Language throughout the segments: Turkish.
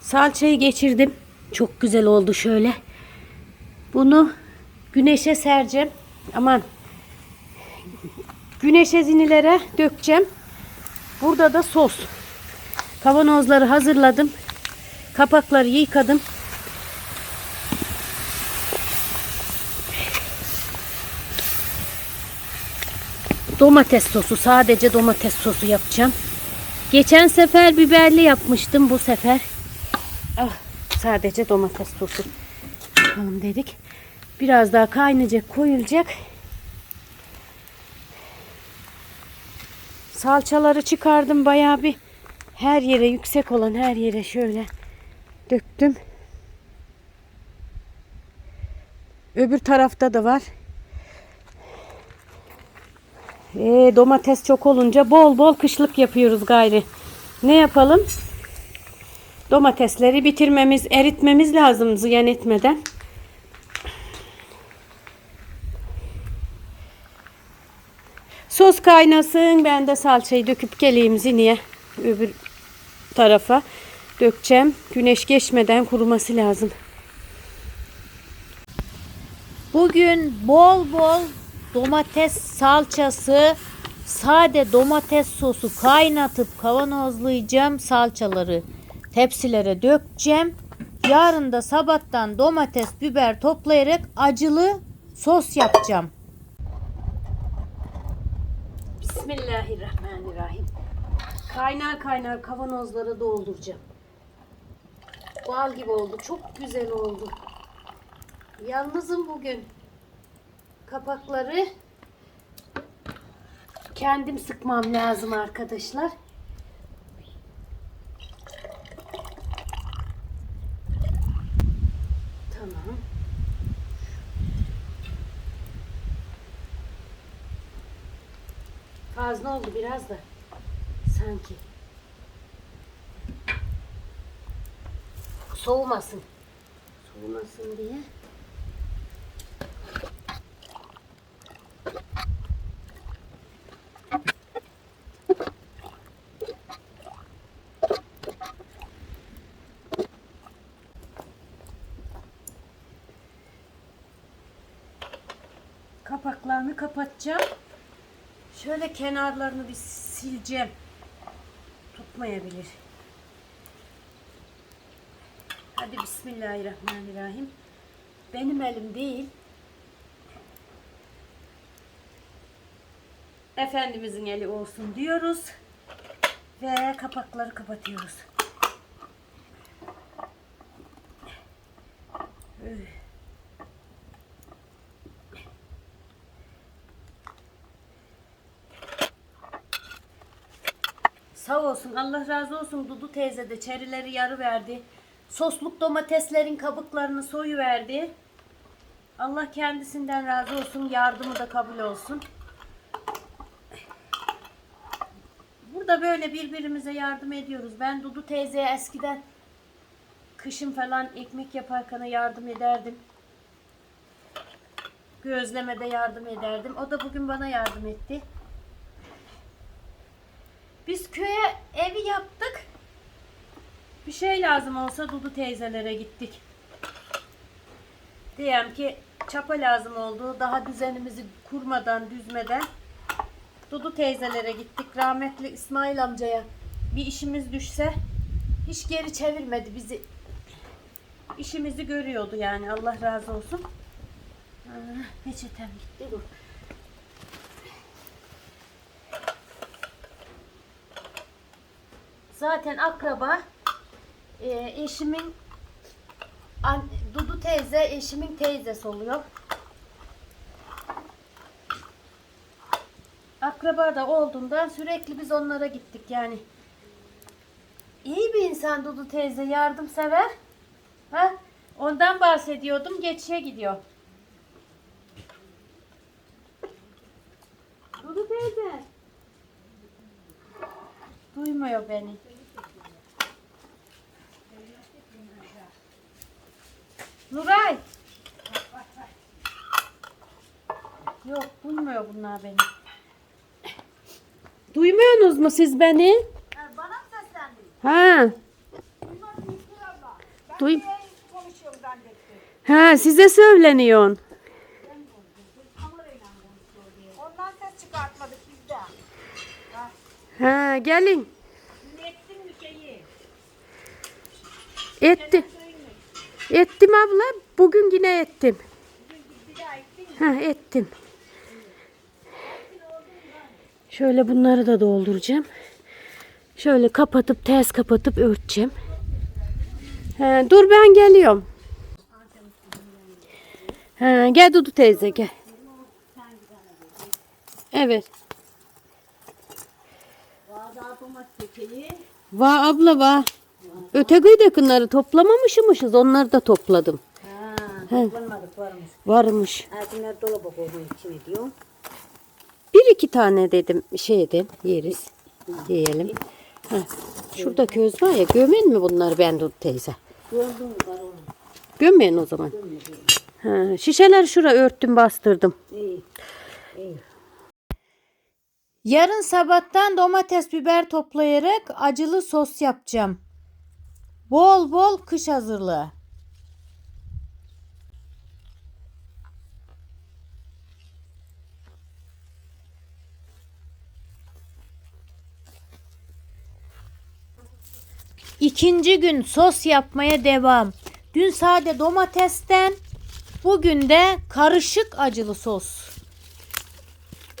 Salçayı geçirdim. Çok güzel oldu şöyle. Bunu güneşe sereceğim. Aman. Güneşe zinilere dökeceğim. Burada da sos. Kavanozları hazırladım. Kapakları yıkadım. Domates sosu, sadece domates sosu yapacağım. Geçen sefer biberli yapmıştım bu sefer. Ah, sadece domates sosu yapalım dedik. Biraz daha kaynayacak, koyulacak. Salçaları çıkardım bayağı bir her yere yüksek olan her yere şöyle döktüm. Öbür tarafta da var. Ee, domates çok olunca bol bol kışlık yapıyoruz gayri. Ne yapalım? Domatesleri bitirmemiz, eritmemiz lazım ziyan etmeden. Sos kaynasın. Ben de salçayı döküp geleyim ziniye. Öbür tarafa dökeceğim. Güneş geçmeden kuruması lazım. Bugün bol bol domates salçası, sade domates sosu kaynatıp kavanozlayacağım salçaları tepsilere dökeceğim. Yarın da sabahtan domates, biber toplayarak acılı sos yapacağım. Bismillahirrahmanirrahim. Kaynar kaynar kavanozlara dolduracağım. Bal gibi oldu. Çok güzel oldu. Yalnızım bugün. Kapakları kendim sıkmam lazım arkadaşlar. Tamam. Fazla oldu biraz da. Sanki. Soğumasın. Soğumasın diye. Kapaklarını kapatacağım. Şöyle kenarlarını bir sileceğim. Tutmayabilir. Hadi Bismillahirrahmanirrahim. Benim elim değil. Efendimizin eli olsun diyoruz. Ve kapakları kapatıyoruz. Üh. Sağ olsun. Allah razı olsun. Dudu teyze de çerileri yarı verdi. Sosluk domateslerin kabuklarını soyu verdi. Allah kendisinden razı olsun. Yardımı da kabul olsun. Burada böyle birbirimize yardım ediyoruz. Ben Dudu teyzeye eskiden kışın falan ekmek yaparken yardım ederdim. Gözlemede yardım ederdim. O da bugün bana yardım etti. Biz köye evi yaptık. Bir şey lazım olsa Dudu teyzelere gittik. Diyelim ki çapa lazım oldu. Daha düzenimizi kurmadan, düzmeden Dudu teyzelere gittik. Rahmetli İsmail amcaya bir işimiz düşse hiç geri çevirmedi bizi. İşimizi görüyordu yani. Allah razı olsun. Peçetem gitti. Dur. Zaten akraba e, eşimin an, Dudu teyze eşimin teyzesi oluyor. Akraba da olduğundan sürekli biz onlara gittik yani. İyi bir insan Dudu teyze yardımsever. Ha? Ondan bahsediyordum geçişe gidiyor. Dudu teyze. Duymuyor beni. Nuray. Yok duymuyor bunlar beni. Duymuyorsunuz mu siz beni? Bana mı seslendin? Ha. Bunlar yıkıyor Duy. Ha size söyleniyorsun. Ondan ses çıkartmadık biz de. Ha gelin. Etti. Ettim abla. Bugün yine ettim. Ha ettim. Şöyle bunları da dolduracağım. Şöyle kapatıp ters kapatıp örteceğim. Ha, dur ben geliyorum. Ha, gel Dudu teyze gel. Evet. Va abla va. Öteki yakınları toplamamışmışız. Onları da topladım. Ha, bulmadık varmış. Varmış. Erkinler dolaba koyduğu içine diyor. Bir iki tane dedim şeyden yeriz. Yiyelim. Heh. Şurada köz var ya gömen mi bunları ben Dudu teyze? Gömmeyin o zaman. Ha, şişeler şura örttüm bastırdım. İyi. İyi. Yarın sabahtan domates biber toplayarak acılı sos yapacağım. Bol bol kış hazırlığı. İkinci gün sos yapmaya devam. Dün sade domatesten, bugün de karışık acılı sos.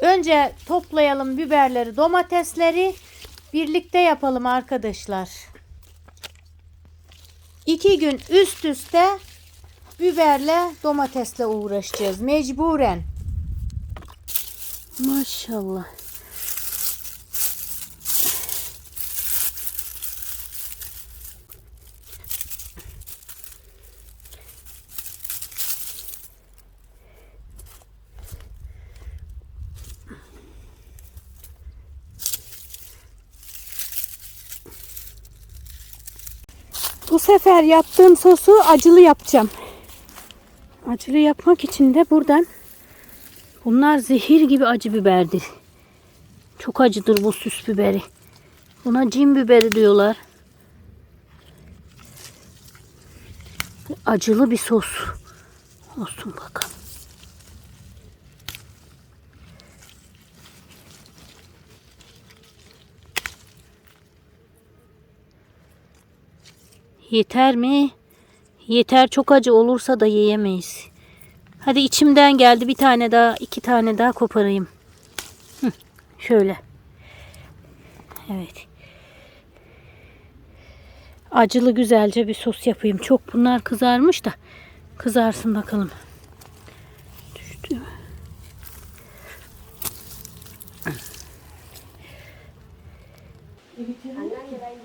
Önce toplayalım biberleri, domatesleri. Birlikte yapalım arkadaşlar. İki gün üst üste biberle domatesle uğraşacağız. Mecburen. Maşallah. Sefer yaptığım sosu acılı yapacağım. Acılı yapmak için de buradan bunlar zehir gibi acı biberdir. Çok acıdır bu süs biberi. Buna cin biberi diyorlar. Acılı bir sos olsun bakalım. Yeter mi? Yeter çok acı olursa da yiyemeyiz. Hadi içimden geldi bir tane daha iki tane daha koparayım. Hı, şöyle. Evet. Acılı güzelce bir sos yapayım. Çok bunlar kızarmış da kızarsın bakalım. Düştü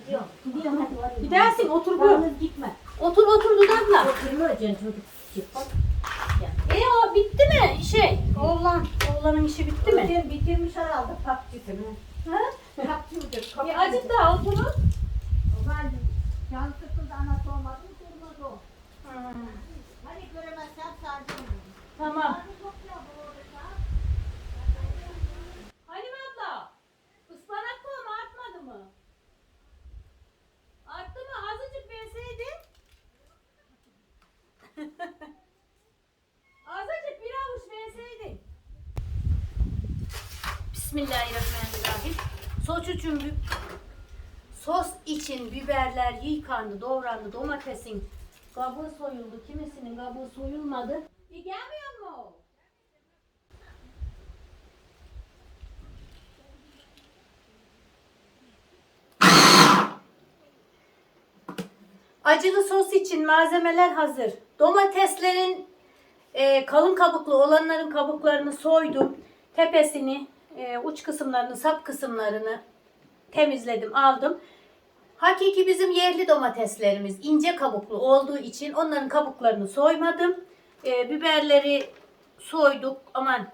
mü? Gidersin otur bu. Otur otur dudakla. Oturmayacaksın çocuk. E o bitti mi şey? Oğlan, oğlanın işi bitti mi? Bitir, bitirmiş herhalde papçısını. Ha? Papçıdır. Bir azıcık daha. O zaman can sıkıldı anası olmadı mı durmaz o. Hani göremezsen sadece Tamam. Halime abla, ıspanak tohumu artmadı mı? Arttı mı? Azıcık verseydin. Azıcık bir avuç verseydin. Bismillahirrahmanirrahim. Sos için, sos için biberler yıkandı, doğrandı, domatesin kabuğu soyuldu, kimisinin kabuğu soyulmadı. E gelmiyor mu? Acılı sos için malzemeler hazır. Domateslerin e, kalın kabuklu olanların kabuklarını soydum. Tepesini, e, uç kısımlarını, sap kısımlarını temizledim, aldım. Hakiki bizim yerli domateslerimiz ince kabuklu olduğu için onların kabuklarını soymadım. E, biberleri soyduk. Aman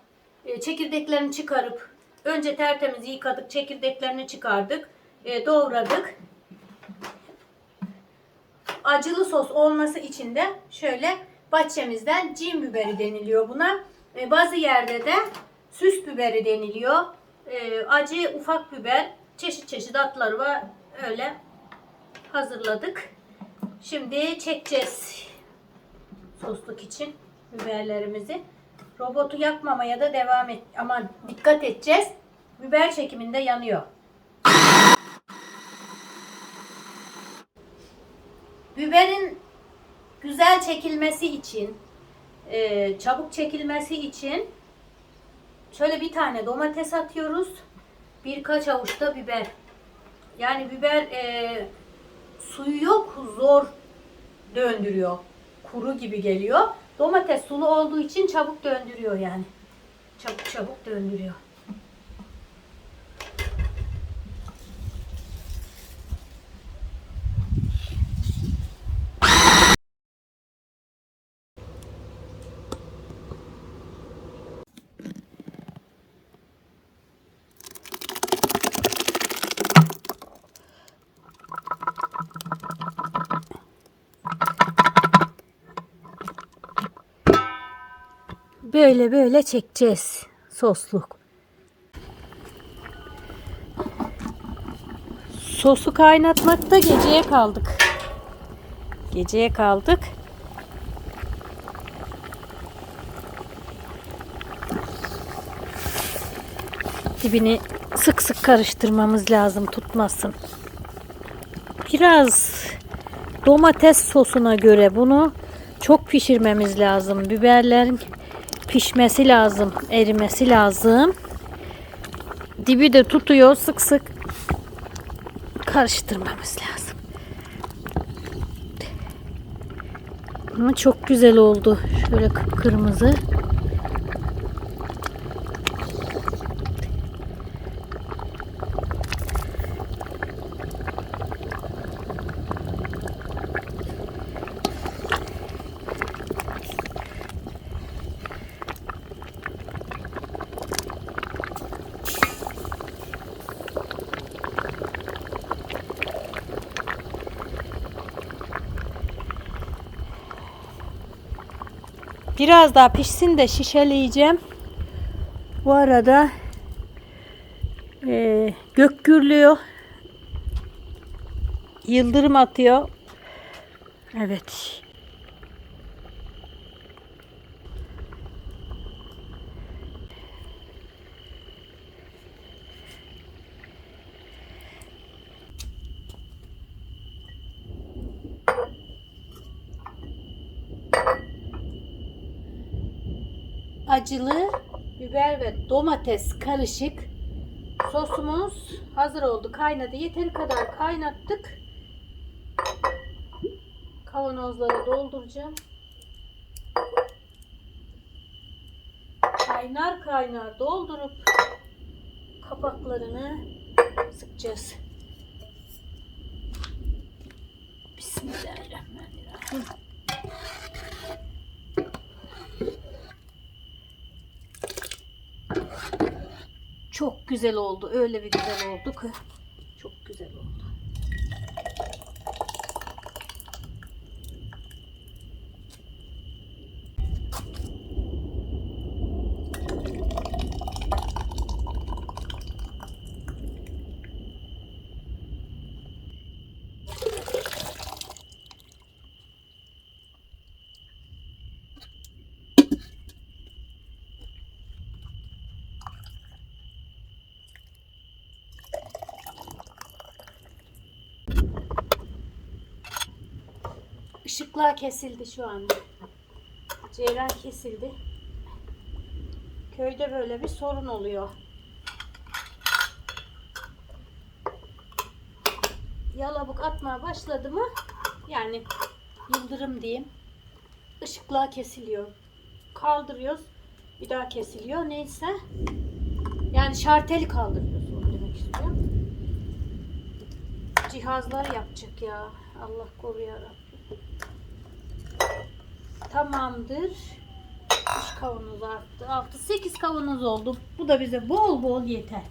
e, çekirdeklerini çıkarıp önce tertemiz yıkadık, çekirdeklerini çıkardık, e, doğradık acılı sos olması için de şöyle bahçemizden cin biberi deniliyor buna. E, bazı yerde de süs biberi deniliyor. E, acı ufak biber çeşit çeşit atları var. Öyle hazırladık. Şimdi çekeceğiz sosluk için biberlerimizi. Robotu yakmamaya da devam et. Aman dikkat edeceğiz. Biber çekiminde yanıyor. Biberin güzel çekilmesi için, e, çabuk çekilmesi için şöyle bir tane domates atıyoruz. Birkaç avuç da biber. Yani biber e, suyu yok, zor döndürüyor. Kuru gibi geliyor. Domates sulu olduğu için çabuk döndürüyor yani. Çabuk çabuk döndürüyor. Böyle böyle çekeceğiz sosluk. Sosu kaynatmakta geceye kaldık. Geceye kaldık. Dibini sık sık karıştırmamız lazım tutmasın. Biraz domates sosuna göre bunu çok pişirmemiz lazım. Biberlerin pişmesi lazım, erimesi lazım. Dibi de tutuyor sık sık karıştırmamız lazım. Ama çok güzel oldu. Şöyle kıpkırmızı. Biraz daha pişsin de şişeleyeceğim. Bu arada e, gök gürlüyor. Yıldırım atıyor. Evet. Acılı biber ve domates karışık sosumuz hazır oldu. Kaynadı. Yeteri kadar kaynattık. Kavanozlara dolduracağım. Kaynar kaynar doldurup kapaklarını sıkacağız. Bismillahirrahmanirrahim. Çok güzel oldu. Öyle bir güzel oldu ki. Çok güzel oldu. Işıklar kesildi şu anda. Ceyran kesildi. Köyde böyle bir sorun oluyor. Yalabuk atmaya başladı mı yani yıldırım diyeyim. Işıklar kesiliyor. Kaldırıyoruz. Bir daha kesiliyor. Neyse. Yani şarteli kaldırıyoruz. Onu demek istiyorum. Cihazlar yapacak ya. Allah koru yarabbim. Tamamdır. 3 kavanoz arttı. 6 8 kavanoz oldu. Bu da bize bol bol yeter.